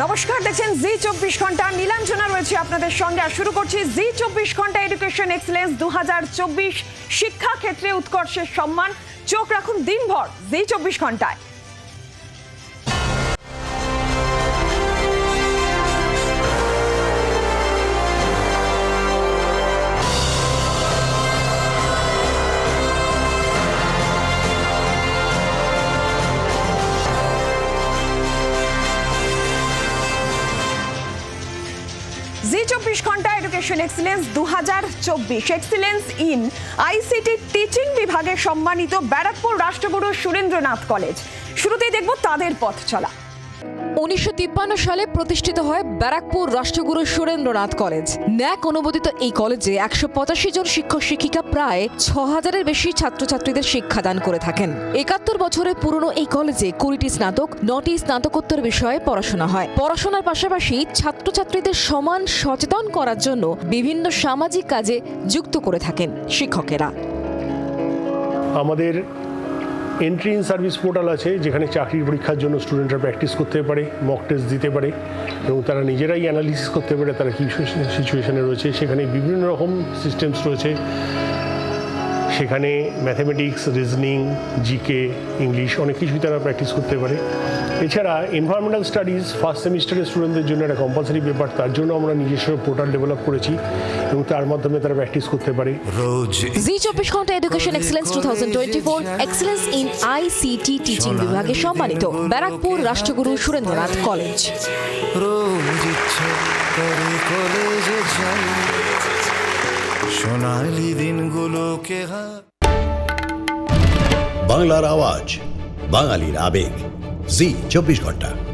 নমস্কার, দেখছেন জি চব্বিশ ঘণ্টা। নীলাঞ্জনা রয়েছে আপনাদের সঙ্গে। আর শুরু করছি জি চব্বিশ ঘণ্টা এডুকেশন এক্সেলেন্স দু হাজার চব্বিশ শিক্ষাক্ষেত্রে উৎকর্ষের সম্মান। চোখ রাখুন দিনভর জি চব্বিশ ঘন্টায়। জি চব্বিশ ঘণ্টা এডুকেশন এক্সিলেন্স দু হাজার চব্বিশ এক্সিলেন্স ইন আইসিটি টিচিং বিভাগে সম্মানিত ব্যারাকপুর রাষ্ট্রগুরু সুরেন্দ্রনাথ কলেজ। শুরুতেই দেখব তাদের পথ চলা উনিশশো সালে প্রতিষ্ঠিত হয় ব্যারাকপুর রাষ্ট্রগুরু সুরেন্দ্রনাথ কলেজ। ন্যাক অনুমোদিত এই কলেজে একশো পঁচাশি জন শিক্ষক শিক্ষিকা প্রায় ছ হাজারের বেশি ছাত্রছাত্রীদের শিক্ষাদান করে থাকেন। একাত্তর বছরের পুরনো এই কলেজে কুড়িটি স্নাতক, নটি স্নাতকোত্তর বিষয়ে পড়াশোনা হয়। পড়াশোনার পাশাপাশি ছাত্রছাত্রীদের সমান সচেতন করার জন্য বিভিন্ন সামাজিক কাজে যুক্ত করে থাকেন শিক্ষকেরা। আমাদের এন্ট্রি ইন সার্ভিস পোর্টাল আছে, যেখানে চাকরির পরীক্ষার জন্য স্টুডেন্টরা প্র্যাকটিস করতে পারে মক টেস্ট দিতে পারে, এবং তারা নিজেরাই অ্যানালিসিস করতে পারে, তারা কী সিচুয়েশানে রয়েছে। সেখানে বিভিন্ন রকম সিস্টেমস রয়েছে। সেখানে ম্যাথামেটিক্স রিজনিং জিকে ইংলিশ অনেক কিছুই তারা প্র্যাকটিস করতে পারে। এছাড়া এনভায়রনমেন্টাল স্টাডিজ ফার্স্ট সেমিস্টারের স্টুডেন্টদের জন্য একটা কম্পালসারি পেপার তার জন্য আমরা নিজস্ব পোর্টাল ডেভেলপ করেছি এবং তার মাধ্যমে তারা প্র্যাকটিস করতে পারে। রোজ জি চব্বিশ ঘণ্টা education excellence two thousand twenty four excellence in ICT teaching বিভাগে সম্মানিত ব্যারাকপুর রাষ্ট্রগুরু সুরেন্দ্রনাথ কলেজ। সোনালি দিনগুলোকে বাংলার আওয়াজ বাঙালির আবেগ। জি চব্বিশ ঘণ্টা।